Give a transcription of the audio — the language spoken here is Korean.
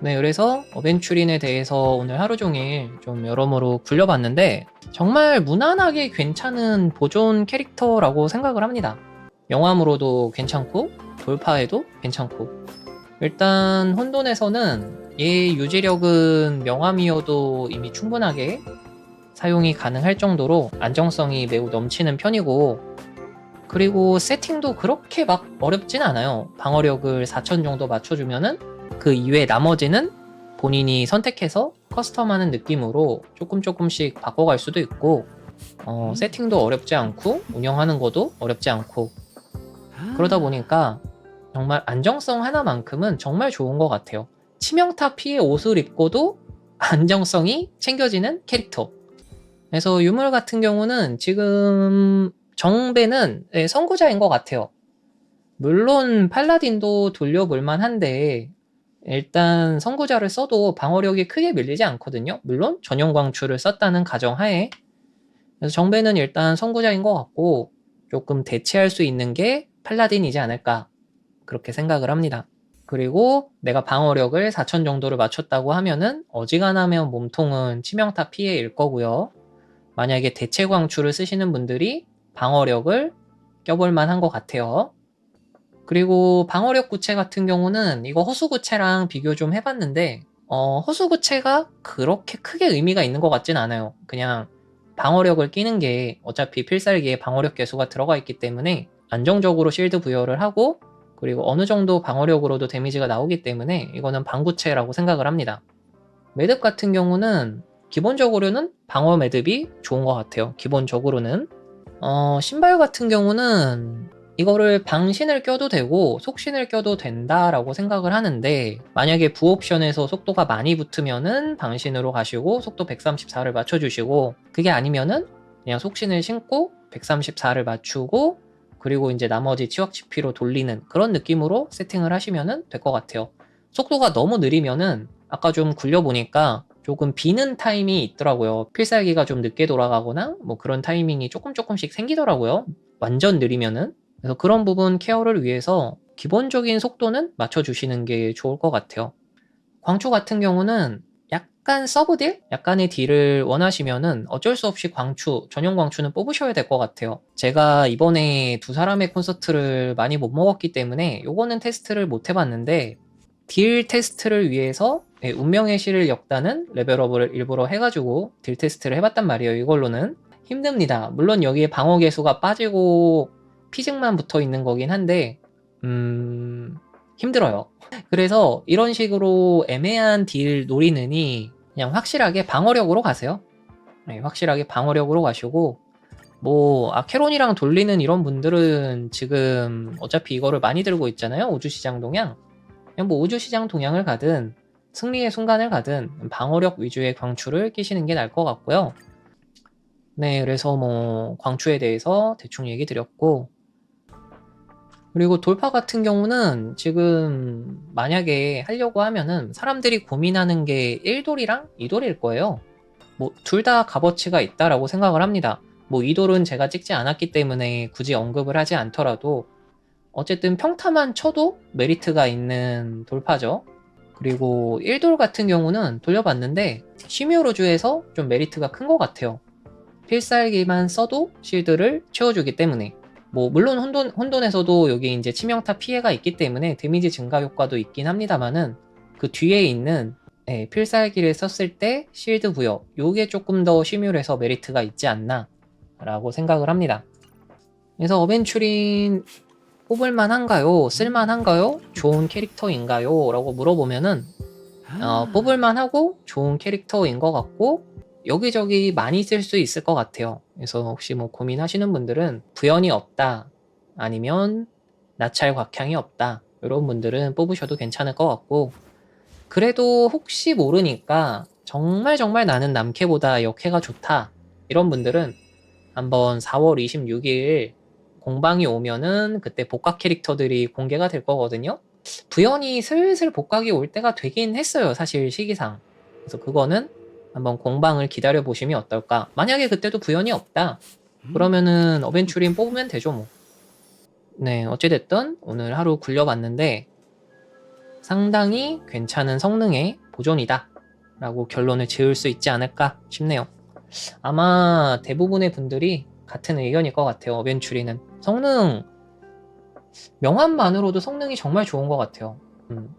네, 그래서 어벤츄린에 대해서 오늘 하루 종일 좀 여러모로 굴려봤는데 정말 무난하게 괜찮은 보존 캐릭터라고 생각을 합니다. 영화으로도 괜찮고 돌파에도 괜찮고 일단 혼돈에서는 얘 유지력은 명암이어도 이미 충분하게 사용이 가능할 정도로 안정성이 매우 넘치는 편이고 그리고 세팅도 그렇게 막 어렵진 않아요. 방어력을 4000 정도 맞춰주면은 그 이외 나머지는 본인이 선택해서 커스텀하는 느낌으로 조금 조금씩 바꿔갈 수도 있고 어, 세팅도 어렵지 않고 운영하는 것도 어렵지 않고 그러다 보니까 정말 안정성 하나만큼은 정말 좋은 것 같아요. 치명타 피해 옷을 입고도 안정성이 챙겨지는 캐릭터. 그래서 유물 같은 경우는 지금 정배는 네, 선구자인 것 같아요. 물론 팔라딘도 돌려볼 만 한데 일단 선구자를 써도 방어력이 크게 밀리지 않거든요. 물론 전용 광추를 썼다는 가정하에 그래서 정배는 일단 선구자인 것 같고 조금 대체할 수 있는 게 팔라딘이지 않을까 그렇게 생각을 합니다. 그리고 내가 방어력을 4000 정도를 맞췄다고 하면은 어지간하면 몸통은 치명타 피해일 거고요. 만약에 대체 광추를 쓰시는 분들이 방어력을 껴볼 만한 것 같아요. 그리고 방어력 구체 같은 경우는 이거 허수 구체랑 비교 좀 해봤는데 어, 허수 구체가 그렇게 크게 의미가 있는 것 같진 않아요. 그냥 방어력을 끼는 게 어차피 필살기에 방어력 개수가 들어가 있기 때문에 안정적으로 실드 부여를 하고 그리고 어느 정도 방어력으로도 데미지가 나오기 때문에 이거는 방구체라고 생각을 합니다. 매듭 같은 경우는 기본적으로는 방어 매듭이 좋은 것 같아요. 기본적으로는 어, 신발 같은 경우는 이거를 방신을 껴도 되고 속신을 껴도 된다라고 생각을 하는데 만약에 부옵션에서 속도가 많이 붙으면은 방신으로 가시고 속도 134를 맞춰주시고 그게 아니면은 그냥 속신을 신고 134를 맞추고 그리고 이제 나머지 치확 치피로 돌리는 그런 느낌으로 세팅을 하시면은 될것 같아요. 속도가 너무 느리면은 아까 좀 굴려보니까 조금 비는 타임이 있더라고요. 필살기가 좀 늦게 돌아가거나 뭐 그런 타이밍이 조금 조금씩 생기더라고요. 완전 느리면은. 그래서 그런 부분 케어를 위해서 기본적인 속도는 맞춰주시는 게 좋을 것 같아요. 광초 같은 경우는 약간 서브 딜? 약간의 딜을 원하시면은 어쩔 수 없이 광추, 전용 광추는 뽑으셔야 될 것 같아요. 제가 이번에 두 사람의 콘서트를 많이 못 먹었기 때문에 요거는 테스트를 못 해봤는데 딜 테스트를 위해서 네, 운명의 실을 역다는 레벨업을 일부러 해가지고 딜 테스트를 해봤단 말이에요. 이걸로는 힘듭니다. 물론 여기에 방어 개수가 빠지고 피직만 붙어 있는 거긴 한데 음 힘들어요. 그래서 이런 식으로 애매한 딜 노리느니 그냥 확실하게 방어력으로 가세요. 네, 확실하게 방어력으로 가시고 뭐 아케론이랑 돌리는 이런 분들은 지금 어차피 이거를 많이 들고 있잖아요. 우주시장 동향. 그냥 뭐 우주시장 동향을 가든 승리의 순간을 가든 방어력 위주의 광추를 끼시는 게 나을 것 같고요. 네, 그래서 뭐 광추에 대해서 대충 얘기 드렸고 그리고 돌파 같은 경우는 지금 만약에 하려고 하면은 사람들이 고민하는 게 1돌이랑 2돌일 거예요. 뭐 둘 다 값어치가 있다라고 생각을 합니다. 뭐 2돌은 제가 찍지 않았기 때문에 굳이 언급을 하지 않더라도 어쨌든 평타만 쳐도 메리트가 있는 돌파죠. 그리고 1돌 같은 경우는 돌려봤는데 시뮤로주에서 좀 메리트가 큰 것 같아요. 필살기만 써도 실드를 채워주기 때문에 뭐 물론 혼돈, 혼돈에서도 여기 이제 치명타 피해가 있기 때문에 데미지 증가 효과도 있긴 합니다만은 그 뒤에 있는 네, 필살기를 썼을 때 실드 부여 요게 조금 더 시뮬해서 메리트가 있지 않나 라고 생각을 합니다 그래서 어벤츄린 뽑을만 한가요? 쓸만한가요? 좋은 캐릭터인가요? 라고 물어보면은 어, 뽑을만 하고 좋은 캐릭터인 것 같고 여기저기 많이 쓸 수 있을 것 같아요. 그래서 혹시 뭐 고민하시는 분들은 부연이 없다 아니면 나찰 곽향이 없다 이런 분들은 뽑으셔도 괜찮을 것 같고 그래도 혹시 모르니까 정말 정말 나는 남캐보다 역캐가 좋다 이런 분들은 한번 4월 26일 공방이 오면은 그때 복각 캐릭터들이 공개가 될 거거든요. 부연이 슬슬 복각이 올 때가 되긴 했어요. 사실 시기상. 그래서 그거는 한번 공방을 기다려 보시면 어떨까? 만약에 그때도 부연이 없다. 그러면은 어벤츄린 뽑으면 되죠 뭐. 네, 어찌됐든 오늘 하루 굴려봤는데 상당히 괜찮은 성능의 보존이다. 라고 결론을 지을 수 있지 않을까 싶네요. 아마 대부분의 분들이 같은 의견일 것 같아요. 어벤츄리는 성능 명암만으로도 성능이 정말 좋은 것 같아요. 음,